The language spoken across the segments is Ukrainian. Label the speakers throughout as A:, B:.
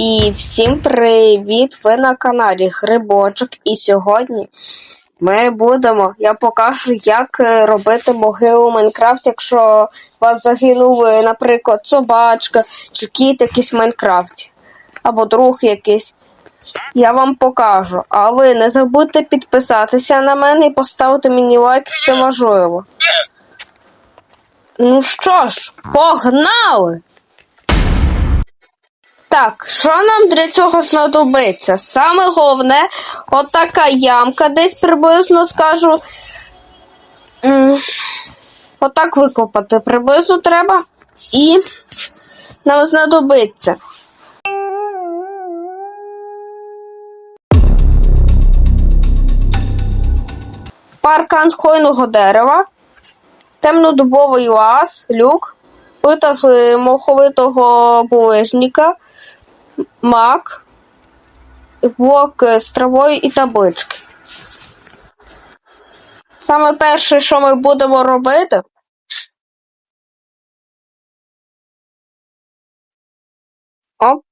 A: І всім привіт! Ви на каналі Грибочок. І сьогодні ми будемо. Я покажу, як е, робити могилу у Майнкрафті, якщо вас загинув, е, наприклад, собачка чи кіт якийсь в Майнкрафті. Або друг якийсь. Я вам покажу. А ви не забудьте підписатися на мене і поставити мені лайк, це важливо. Ну що ж, погнали! Так, що нам для цього знадобиться? Саме головне, отака ямка, десь приблизно скажу. Отак викопати приблизно треба. І нам знадобиться. Паркан з хвойного дерева, темнодубовий лаз, люк, плита з моховитого булижника, мак, блок з травою і таблички. Саме перше, що ми будемо робити, Оп.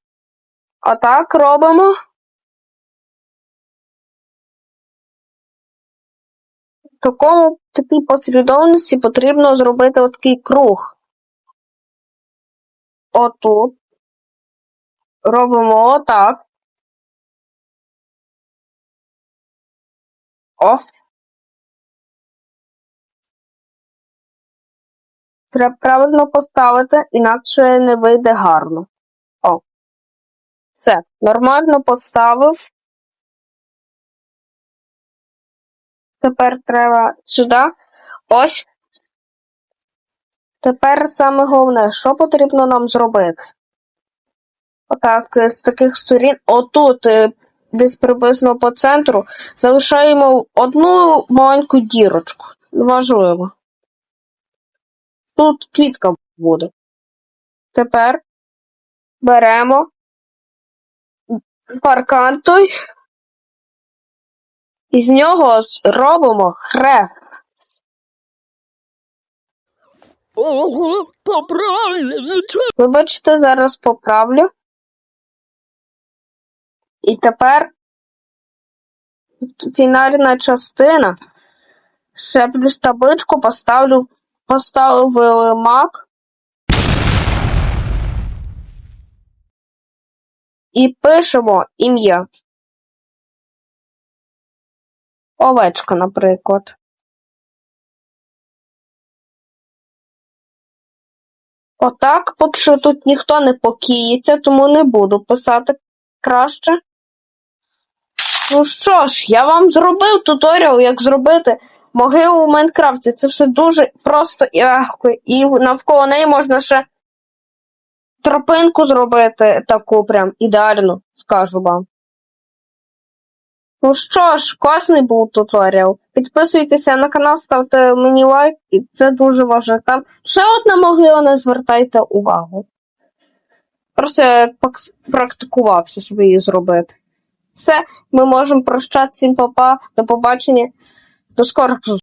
A: Отак робимо. В такому такій послідовності потрібно зробити такий круг. Отут. Робимо отак. О. Треба правильно поставити, інакше не вийде гарно. О. Це. Нормально поставив. Тепер треба сюди. Ось. Тепер саме головне, що потрібно нам зробити? Отак, з таких сторін, отут, е, десь приблизно по центру, залишаємо одну маленьку дірочку. Важливо. Тут квітка буде. Тепер беремо паркан той, і з нього робимо хрест.
B: Ого, поправили, звичайно.
A: Вибачте, зараз поправлю. І тепер фінальна частина. Ще плюс табличку поставлю, поставив мак. І пишемо ім'я. Овечка, наприклад. Отак, поки що тут ніхто не покіється, тому не буду писати краще. Ну що ж, я вам зробив туторіал, як зробити могилу у Майнкрафті. Це все дуже просто і легко. І навколо неї можна ще тропинку зробити таку прям ідеальну, скажу вам. Ну що ж, класний був туторіал. Підписуйтеся на канал, ставте мені лайк, і це дуже важливо. Там ще одна могила, не звертайте увагу. Просто я практикувався, щоб її зробити. Все, ми можемо прощатися всім папа. До побачення. До скорих зустрічей.